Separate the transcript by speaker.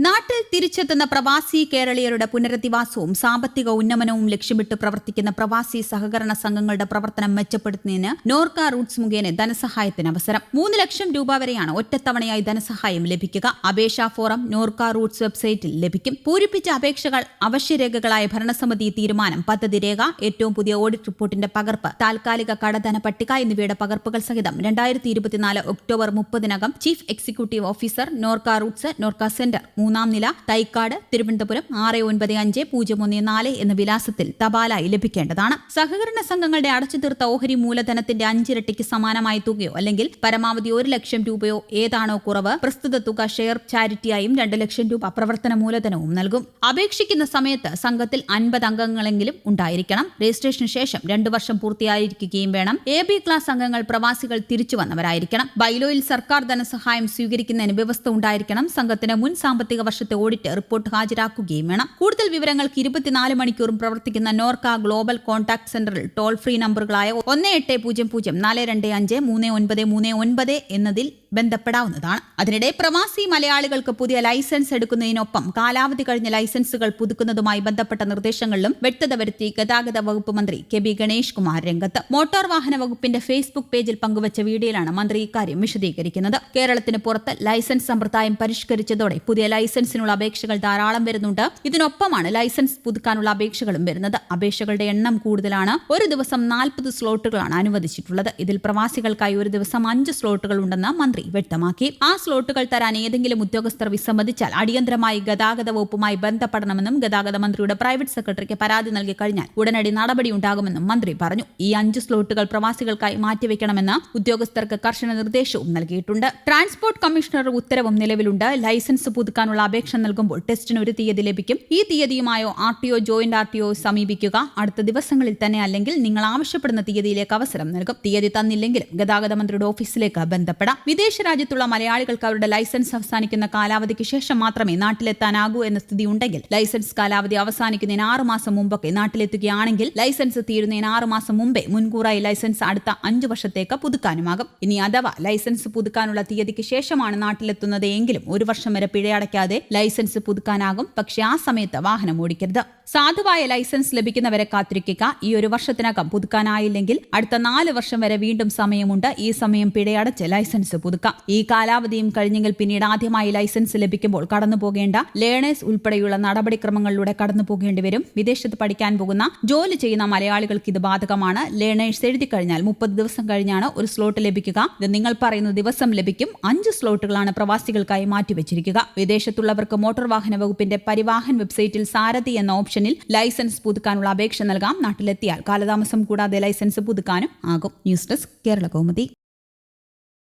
Speaker 1: നാട്ടിൽ തിരിച്ചെത്തുന്ന പ്രവാസി കേരളീയരുടെ പുനരധിവാസവും സാമ്പത്തിക ഉന്നമനവും ലക്ഷ്യമിട്ട് പ്രവർത്തിക്കുന്ന പ്രവാസി സഹകരണ സംഘങ്ങളുടെ പ്രവർത്തനം മെച്ചപ്പെടുത്തുന്നതിന് നോർക്ക റൂട്ട്സ് മുഖേന ധനസഹായത്തിന് അവസരം. മൂന്ന് ലക്ഷം രൂപ വരെയാണ് ഒറ്റത്തവണയായി ധനസഹായം ലഭിക്കുക. അപേക്ഷാ ഫോറം നോർക്ക റൂട്ട്സ് വെബ്സൈറ്റിൽ ലഭിക്കും. പൂരിപ്പിച്ച അപേക്ഷകൾ അവശ്യരേഖകളായ ഭരണസമിതി തീരുമാനം പദ്ധതി രേഖ ഏറ്റവും പുതിയ ഓഡിറ്റ് റിപ്പോർട്ടിന്റെ പകർപ്പ് താൽക്കാലിക കടധന പട്ടിക എന്നിവയുടെ പകർപ്പുകൾ സഹിതം രണ്ടായിരത്തി ഇരുപത്തിനാല് October മുപ്പതിനകം chief executive officer Norka Roots Norka centre മൂന്നാം നില തൈക്കാട് തിരുവനന്തപുരം ആറ് ഒൻപത് അഞ്ച് പൂജ്യം ഒന്ന് നാല് എന്ന വിലാസത്തിൽ തപാലായി ലഭിക്കേണ്ടതാണ്. സഹകരണ സംഘങ്ങളുടെ അടച്ചു തീർത്ത ഓഹരി മൂലധനത്തിന്റെ അഞ്ചിരട്ടിക്ക് സമാനമായ തുകയോ അല്ലെങ്കിൽ പരമാവധി ഒരു ലക്ഷം രൂപയോ ഏതാണോ കുറവ് പ്രസ്തുത തുക ഷെയർ ചാരിറ്റിയായും രണ്ട് ലക്ഷം രൂപ പ്രവർത്തന മൂലധനവും നൽകും. അപേക്ഷിക്കുന്ന സമയത്ത് സംഘത്തിൽ അൻപത് അംഗങ്ങളെങ്കിലും ഉണ്ടായിരിക്കണം. രജിസ്ട്രേഷന് ശേഷം രണ്ടു വർഷം പൂർത്തിയായിരിക്കുകയും വേണം. എ ബി ക്ലാസ് അംഗങ്ങൾ പ്രവാസികൾ തിരിച്ചു വന്നവരായിരിക്കണം. ബൈലോയിൽ സർക്കാർ ധനസഹായം സ്വീകരിക്കുന്നതിന് വ്യവസ്ഥ ഉണ്ടായിരിക്കണം. സംഘത്തിന് മുൻ സാമ്പത്തിക വർഷത്തെ ഓഡിറ്റ് റിപ്പോർട്ട് ഹാജരാക്കുകയും വേണം. കൂടുതൽ വിവരങ്ങൾക്ക് ഇരുപത്തിനാല് മണിക്കൂറും പ്രവർത്തിക്കുന്ന നോർക്ക ഗ്ലോബൽ കോൺടാക്ട് സെന്ററിൽ ടോൾ ഫ്രീ നമ്പറുകളായ ഒന്ന് എട്ട് പൂജ്യം പൂജ്യം നാല് രണ്ട് അഞ്ച് മൂന്ന് ഒൻപത് മൂന്ന് ഒൻപത് എന്നതിൽ ബന്ധപ്പെടാവുന്നതാണ്. അതിനിടെ പ്രവാസി മലയാളികൾക്ക് പുതിയ ലൈസൻസ് എടുക്കുന്നതിനൊപ്പം കാലാവധി കഴിഞ്ഞ ലൈസൻസുകൾ പുതുക്കുന്നതുമായി ബന്ധപ്പെട്ട നിർദ്ദേശങ്ങളിലും വ്യക്തത വരുത്തി ഗതാഗത വകുപ്പ് മന്ത്രി കെ ബി ഗണേഷ് കുമാർ രംഗത്ത്. മോട്ടോർ വാഹന വകുപ്പിന്റെ ഫേസ്ബുക്ക് പേജിൽ പങ്കുവച്ച വീഡിയോയിലാണ് മന്ത്രി ഇക്കാര്യം വിശദീകരിക്കുന്നത്. കേരളത്തിന് പുറത്ത് ലൈസൻസ് സമ്പ്രദായം പരിഷ്കരിച്ചതോടെ പുതിയ ലൈസൻസിനുള്ള അപേക്ഷകൾ ധാരാളം വരുന്നുണ്ട്. ഇതിനൊപ്പമാണ് ലൈസൻസ് പുതുക്കാനുള്ള അപേക്ഷകളും വരുന്നത്. അപേക്ഷകളുടെ എണ്ണം കൂടുതലാണ്. ഒരു ദിവസം നാൽപ്പത് സ്ലോട്ടുകളാണ് അനുവദിച്ചിട്ടുള്ളത്. ഇതിൽ പ്രവാസികൾക്കായി ഒരു ദിവസം അഞ്ച് സ്ലോട്ടുകൾ ഉണ്ടെന്ന് മന്ത്രി വ്യക്തമാക്കി. ആ സ്ലോട്ടുകൾ തരാൻ ഏതെങ്കിലും ഉദ്യോഗസ്ഥർ വിസമ്മതിച്ചാൽ അടിയന്തരമായി ഗതാഗത വകുപ്പുമായി ബന്ധപ്പെടണമെന്നും ഗതാഗത മന്ത്രിയുടെ പ്രൈവറ്റ് സെക്രട്ടറിക്ക് പരാതി നൽകി കഴിഞ്ഞാൽ ഉടനടി നടപടി ഉണ്ടാകുമെന്നും മന്ത്രി പറഞ്ഞു. ഈ അഞ്ച് സ്ലോട്ടുകൾ പ്രവാസികൾക്കായി മാറ്റിവെക്കണമെന്ന് ഉദ്യോഗസ്ഥർക്ക് കർശന നിർദ്ദേശവും നൽകിയിട്ടുണ്ട്. ട്രാൻസ്പോർട്ട് കമ്മീഷണർ ഉത്തരവും നിലവിലുണ്ട്. ലൈസൻസ് പുതുക്കാനുള്ള അപേക്ഷ നൽകുമ്പോൾ ടെസ്റ്റിന് ഒരു തീയതി ലഭിക്കും. ഈ തീയതിയുമായോ R T O joint R T O സമീപിക്കുക. അടുത്ത ദിവസങ്ങളിൽ തന്നെ അല്ലെങ്കിൽ നിങ്ങൾ ആവശ്യപ്പെടുന്ന തീയതിയിലേക്ക് അവസരം നൽകും. തീയതി തന്നില്ലെങ്കിലും ഗതാഗത മന്ത്രിയുടെ ഓഫീസിലേക്ക് ബന്ധപ്പെടാം. വിദേശ രാജ്യത്തുള്ള മലയാളികൾക്ക് അവരുടെ ലൈസൻസ് അവസാനിക്കുന്ന കാലാവധിക്ക് ശേഷം മാത്രമേ നാട്ടിലെത്താനാകൂ എന്ന സ്ഥിതി ഉണ്ടെങ്കിൽ ലൈസൻസ് കാലാവധി അവസാനിക്കുന്നതിന് ആറ് മാസം മുമ്പൊക്കെ നാട്ടിലെത്തുകയാണെങ്കിൽ ലൈസൻസ് തീരുന്നതിന് ആറ് മാസം മുമ്പേ മുൻകൂറായി ലൈസൻസ് അടുത്ത അഞ്ചു വർഷത്തേക്ക് പുതുക്കാനുമാകും. ഇനി അഥവാ ലൈസൻസ് പുതുക്കാനുള്ള തീയതിക്ക് ശേഷമാണ് നാട്ടിലെത്തുന്നത് എങ്കിലും ഒരു വർഷം വരെ പിഴയടയ്ക്കാതെ ലൈസൻസ് പുതുക്കാനാകും. പക്ഷേ ആ സമയത്ത് വാഹനം ഓടിക്കരുത്. സാധുവായ ലൈസൻസ് ലഭിക്കുന്നവരെ കാത്തിരിക്കുക. ഈ ഒരു വർഷത്തിനകം പുതുക്കാനായില്ലെങ്കിൽ അടുത്ത നാല് വർഷം വരെ വീണ്ടും സമയമുണ്ട്. ഈ സമയം പിഴയടച്ച് ലൈസൻസ് പുതുക്കാം. ഈ കാലാവധിയും കഴിഞ്ഞെങ്കിൽ പിന്നീട് ആദ്യമായി ലൈസൻസ് ലഭിക്കുമ്പോൾ കടന്നു പോകേണ്ട ലേണേഴ്സ് ഉൾപ്പെടെയുള്ള നടപടിക്രമങ്ങളിലൂടെ കടന്നു പോകേണ്ടി വരും. വിദേശത്ത് പഠിക്കാൻ പോകുന്ന ജോലി ചെയ്യുന്ന മലയാളികൾക്ക് ഇത് ബാധകമാണ്. ലേണേഴ്സ് എഴുതി കഴിഞ്ഞാൽ മുപ്പത് ദിവസം കഴിഞ്ഞാണ് ഒരു സ്ലോട്ട് ലഭിക്കുക. ഇത് നിങ്ങൾ പറയുന്ന ദിവസം ലഭിക്കും. അഞ്ച് സ്ലോട്ടുകളാണ് പ്രവാസികൾക്കായി മാറ്റിവെച്ചിരിക്കുക. വിദേശത്തുള്ളവർക്ക് മോട്ടോർ വാഹന വകുപ്പിന്റെ പരിവാഹൻ വെബ്സൈറ്റിൽ സാരഥി എന്ന ഓപ്ഷനിൽ ലൈസൻസ് പുതുക്കാനുള്ള അപേക്ഷ നൽകാം. നാട്ടിലെത്തിയാൽ കാലതാമസം കൂടാതെ ലൈസൻസ് പുതുക്കാനും ആകും. News desk Kerala Kaumudi.